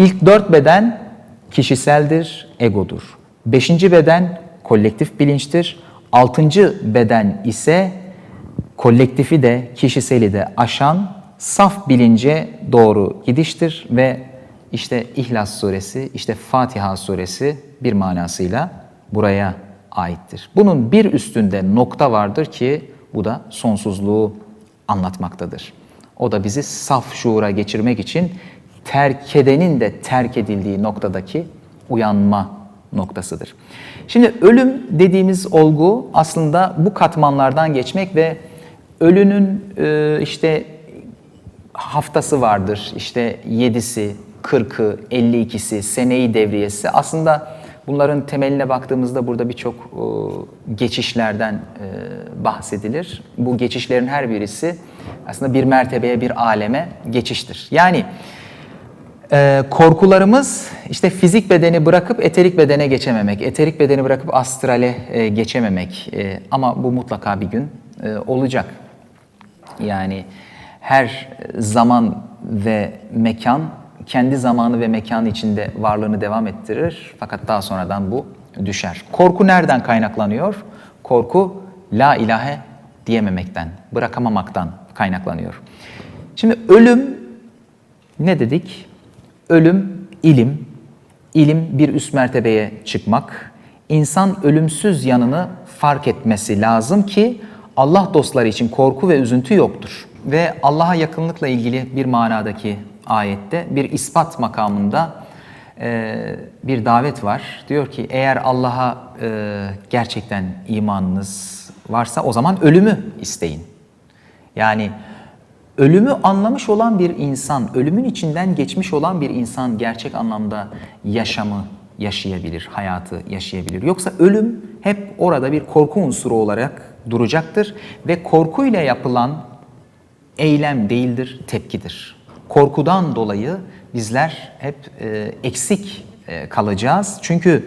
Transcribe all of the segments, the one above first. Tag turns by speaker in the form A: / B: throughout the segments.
A: İlk dört beden kişiseldir, egodur. Beşinci beden kolektif bilinçtir. Altıncı beden ise kolektifi de kişiseli de aşan saf bilince doğru gidiştir ve işte İhlas suresi, işte Fatiha suresi bir manasıyla buraya aittir. Bunun bir üstünde nokta vardır ki bu da sonsuzluğu anlatmaktadır. O da bizi saf şuura geçirmek için terk edenin de terk edildiği noktadaki uyanma noktasıdır. Şimdi ölüm dediğimiz olgu aslında bu katmanlardan geçmek ve ölünün e, işte haftası vardır. İşte 7'si, 40'ı, 52'si, seneyi devriyesi. Aslında bunların temeline baktığımızda burada birçok e, geçişlerden e, bahsedilir. Bu geçişlerin her birisi aslında bir mertebeye, bir aleme geçiştir. Yani ee, korkularımız işte fizik bedeni bırakıp eterik bedene geçememek, eterik bedeni bırakıp astrale e, geçememek. E, ama bu mutlaka bir gün e, olacak. Yani her zaman ve mekan kendi zamanı ve mekanı içinde varlığını devam ettirir. Fakat daha sonradan bu düşer. Korku nereden kaynaklanıyor? Korku la ilahe diyememekten, bırakamamaktan kaynaklanıyor. Şimdi ölüm ne dedik? Ölüm ilim, ilim bir üst mertebeye çıkmak. İnsan ölümsüz yanını fark etmesi lazım ki Allah dostları için korku ve üzüntü yoktur. Ve Allah'a yakınlıkla ilgili bir manadaki ayette bir ispat makamında e, bir davet var. Diyor ki eğer Allah'a e, gerçekten imanınız varsa o zaman ölümü isteyin. Yani ölümü anlamış olan bir insan, ölümün içinden geçmiş olan bir insan gerçek anlamda yaşamı yaşayabilir, hayatı yaşayabilir. Yoksa ölüm hep orada bir korku unsuru olarak duracaktır ve korkuyla yapılan eylem değildir, tepkidir. Korkudan dolayı bizler hep e, eksik e, kalacağız. Çünkü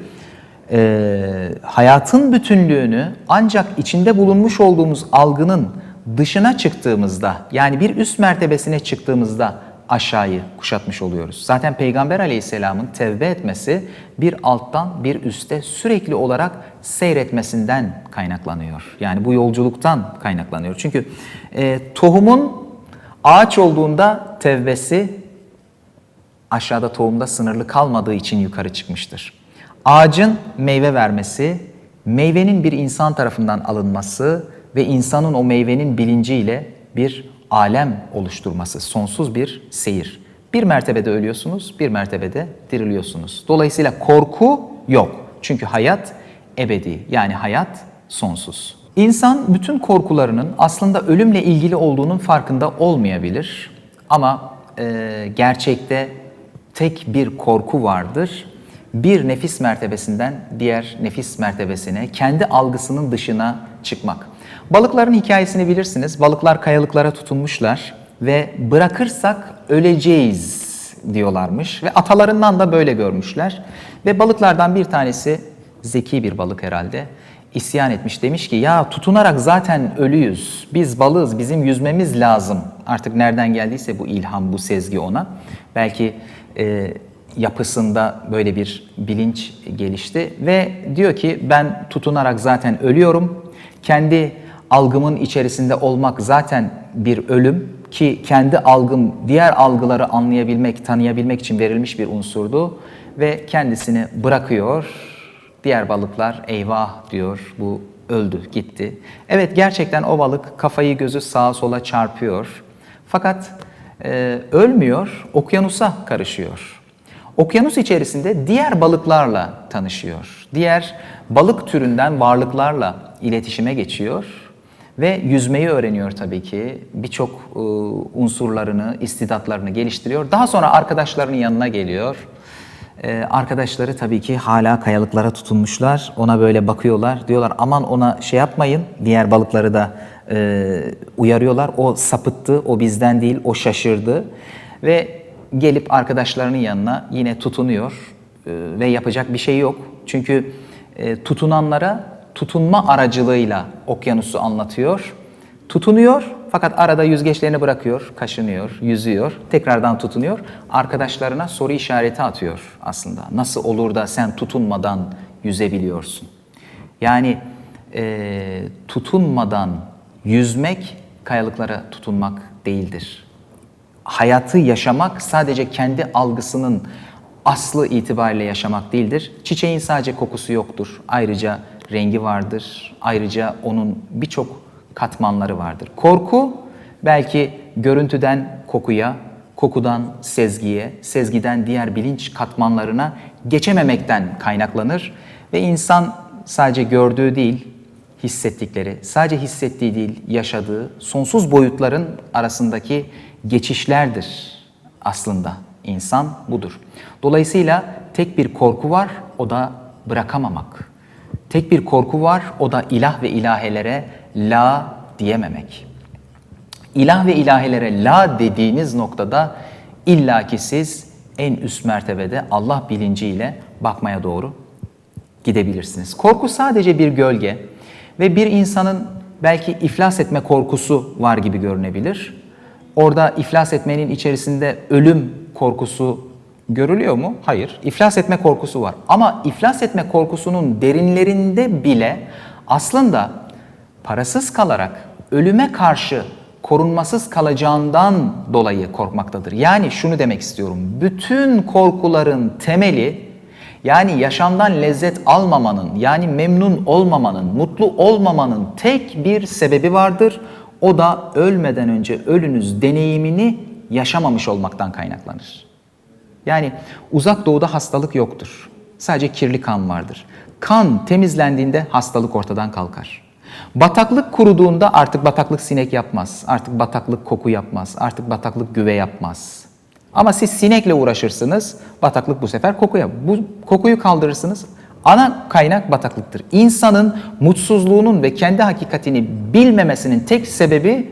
A: e, hayatın bütünlüğünü ancak içinde bulunmuş olduğumuz algının dışına çıktığımızda yani bir üst mertebesine çıktığımızda aşağıyı kuşatmış oluyoruz. Zaten Peygamber aleyhisselamın tevbe etmesi bir alttan bir üste sürekli olarak seyretmesinden kaynaklanıyor. Yani bu yolculuktan kaynaklanıyor. Çünkü e, tohumun ağaç olduğunda tevbesi aşağıda tohumda sınırlı kalmadığı için yukarı çıkmıştır. Ağacın meyve vermesi, meyvenin bir insan tarafından alınması ve insanın o meyvenin bilinciyle bir alem oluşturması, sonsuz bir seyir. Bir mertebede ölüyorsunuz, bir mertebede diriliyorsunuz. Dolayısıyla korku yok. Çünkü hayat ebedi, yani hayat sonsuz. İnsan bütün korkularının aslında ölümle ilgili olduğunun farkında olmayabilir. Ama e, gerçekte tek bir korku vardır. Bir nefis mertebesinden diğer nefis mertebesine, kendi algısının dışına çıkmak. Balıkların hikayesini bilirsiniz. Balıklar kayalıklara tutunmuşlar ve bırakırsak öleceğiz diyorlarmış ve atalarından da böyle görmüşler. Ve balıklardan bir tanesi zeki bir balık herhalde isyan etmiş demiş ki ya tutunarak zaten ölüyüz. Biz balığız bizim yüzmemiz lazım. Artık nereden geldiyse bu ilham bu sezgi ona. Belki e, yapısında böyle bir bilinç gelişti ve diyor ki ben tutunarak zaten ölüyorum. Kendi algımın içerisinde olmak zaten bir ölüm ki kendi algım diğer algıları anlayabilmek, tanıyabilmek için verilmiş bir unsurdu ve kendisini bırakıyor. Diğer balıklar eyvah diyor bu öldü gitti. Evet gerçekten o balık kafayı gözü sağa sola çarpıyor. Fakat e, ölmüyor, okyanusa karışıyor. Okyanus içerisinde diğer balıklarla tanışıyor. Diğer balık türünden varlıklarla iletişime geçiyor ve yüzmeyi öğreniyor tabii ki. Birçok e, unsurlarını, istidatlarını geliştiriyor. Daha sonra arkadaşlarının yanına geliyor. E, arkadaşları tabii ki hala kayalıklara tutunmuşlar. Ona böyle bakıyorlar. Diyorlar aman ona şey yapmayın. Diğer balıkları da e, uyarıyorlar. O sapıttı, o bizden değil, o şaşırdı. Ve gelip arkadaşlarının yanına yine tutunuyor e, ve yapacak bir şey yok. Çünkü e, tutunanlara tutunma aracılığıyla okyanusu anlatıyor. Tutunuyor fakat arada yüzgeçlerini bırakıyor, kaşınıyor, yüzüyor, tekrardan tutunuyor. Arkadaşlarına soru işareti atıyor aslında. Nasıl olur da sen tutunmadan yüzebiliyorsun? Yani e, tutunmadan yüzmek kayalıklara tutunmak değildir. Hayatı yaşamak sadece kendi algısının aslı itibariyle yaşamak değildir. Çiçeğin sadece kokusu yoktur. Ayrıca rengi vardır. Ayrıca onun birçok katmanları vardır. Korku belki görüntüden kokuya, kokudan sezgiye, sezgiden diğer bilinç katmanlarına geçememekten kaynaklanır ve insan sadece gördüğü değil, hissettikleri, sadece hissettiği değil, yaşadığı sonsuz boyutların arasındaki geçişlerdir aslında. İnsan budur. Dolayısıyla tek bir korku var, o da bırakamamak. Tek bir korku var, o da ilah ve ilahelere la diyememek. İlah ve ilahelere la dediğiniz noktada illaki siz en üst mertebede Allah bilinciyle bakmaya doğru gidebilirsiniz. Korku sadece bir gölge ve bir insanın belki iflas etme korkusu var gibi görünebilir. Orada iflas etmenin içerisinde ölüm korkusu görülüyor mu? Hayır. İflas etme korkusu var. Ama iflas etme korkusunun derinlerinde bile aslında parasız kalarak ölüme karşı korunmasız kalacağından dolayı korkmaktadır. Yani şunu demek istiyorum. Bütün korkuların temeli yani yaşamdan lezzet almamanın, yani memnun olmamanın, mutlu olmamanın tek bir sebebi vardır. O da ölmeden önce ölünüz deneyimini yaşamamış olmaktan kaynaklanır. Yani uzak doğuda hastalık yoktur. Sadece kirli kan vardır. Kan temizlendiğinde hastalık ortadan kalkar. Bataklık kuruduğunda artık bataklık sinek yapmaz. Artık bataklık koku yapmaz. Artık bataklık güve yapmaz. Ama siz sinekle uğraşırsınız, bataklık bu sefer koku yap. Bu kokuyu kaldırırsınız. Ana kaynak bataklıktır. İnsanın mutsuzluğunun ve kendi hakikatini bilmemesinin tek sebebi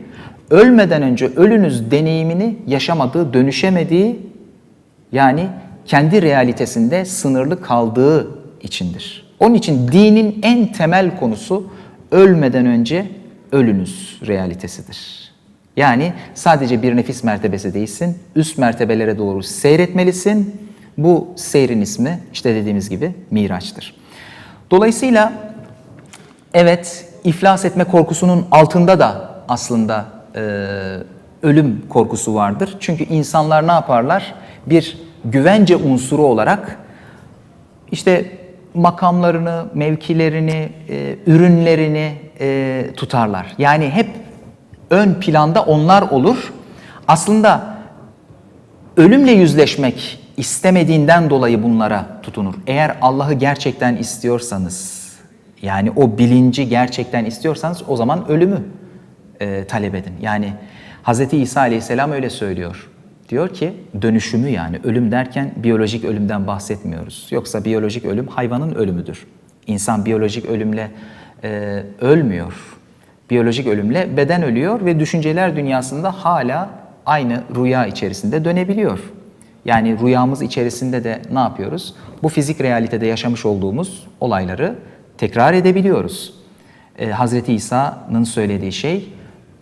A: ölmeden önce ölünüz deneyimini yaşamadığı, dönüşemediği yani kendi realitesinde sınırlı kaldığı içindir. Onun için dinin en temel konusu ölmeden önce ölünüz realitesidir. Yani sadece bir nefis mertebesi değilsin, üst mertebelere doğru seyretmelisin. Bu seyrin ismi işte dediğimiz gibi Miraç'tır. Dolayısıyla evet iflas etme korkusunun altında da aslında e, ölüm korkusu vardır. Çünkü insanlar ne yaparlar? Bir güvence unsuru olarak işte makamlarını, mevkilerini, e, ürünlerini e, tutarlar. Yani hep ön planda onlar olur. Aslında ölümle yüzleşmek istemediğinden dolayı bunlara tutunur. Eğer Allah'ı gerçekten istiyorsanız, yani o bilinci gerçekten istiyorsanız o zaman ölümü e, talep edin. Yani Hz. İsa aleyhisselam öyle söylüyor. Diyor ki dönüşümü yani ölüm derken biyolojik ölümden bahsetmiyoruz. Yoksa biyolojik ölüm hayvanın ölümüdür. İnsan biyolojik ölümle e, ölmüyor. Biyolojik ölümle beden ölüyor ve düşünceler dünyasında hala aynı rüya içerisinde dönebiliyor. Yani rüyamız içerisinde de ne yapıyoruz? Bu fizik realitede yaşamış olduğumuz olayları tekrar edebiliyoruz. Ee, Hazreti İsa'nın söylediği şey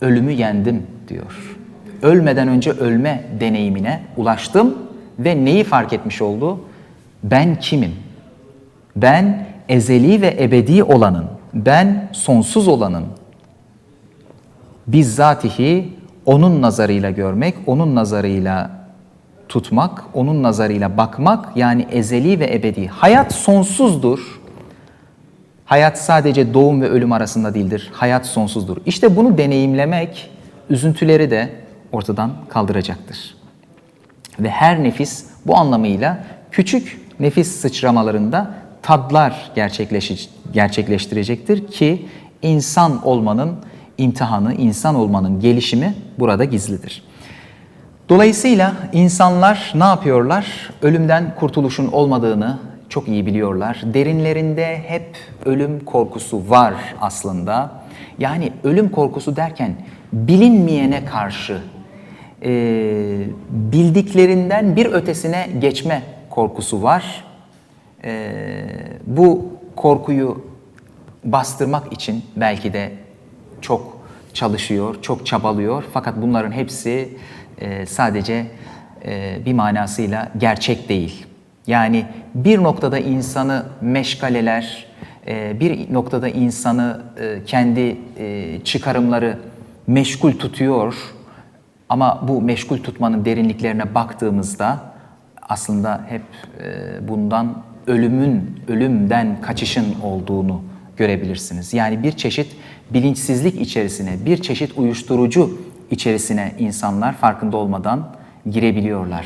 A: ölümü yendim diyor. Ölmeden önce ölme deneyimine ulaştım ve neyi fark etmiş oldu? Ben kimim? Ben ezeli ve ebedi olanın, ben sonsuz olanın, bizzatihi onun nazarıyla görmek, onun nazarıyla tutmak, onun nazarıyla bakmak yani ezeli ve ebedi. Hayat sonsuzdur. Hayat sadece doğum ve ölüm arasında değildir. Hayat sonsuzdur. İşte bunu deneyimlemek üzüntüleri de ortadan kaldıracaktır. Ve her nefis bu anlamıyla küçük nefis sıçramalarında tadlar gerçekleştirecektir ki insan olmanın imtihanı, insan olmanın gelişimi burada gizlidir. Dolayısıyla insanlar ne yapıyorlar? Ölümden kurtuluşun olmadığını çok iyi biliyorlar. Derinlerinde hep ölüm korkusu var aslında. Yani ölüm korkusu derken bilinmeyene karşı e, bildiklerinden bir ötesine geçme korkusu var. E, bu korkuyu bastırmak için belki de çok çalışıyor, çok çabalıyor. Fakat bunların hepsi e, sadece e, bir manasıyla gerçek değil. Yani bir noktada insanı meşgaleler, e, bir noktada insanı e, kendi e, çıkarımları meşgul tutuyor. Ama bu meşgul tutmanın derinliklerine baktığımızda aslında hep e, bundan ölümün, ölümden kaçışın olduğunu görebilirsiniz. Yani bir çeşit bilinçsizlik içerisine, bir çeşit uyuşturucu içerisine insanlar farkında olmadan girebiliyorlar.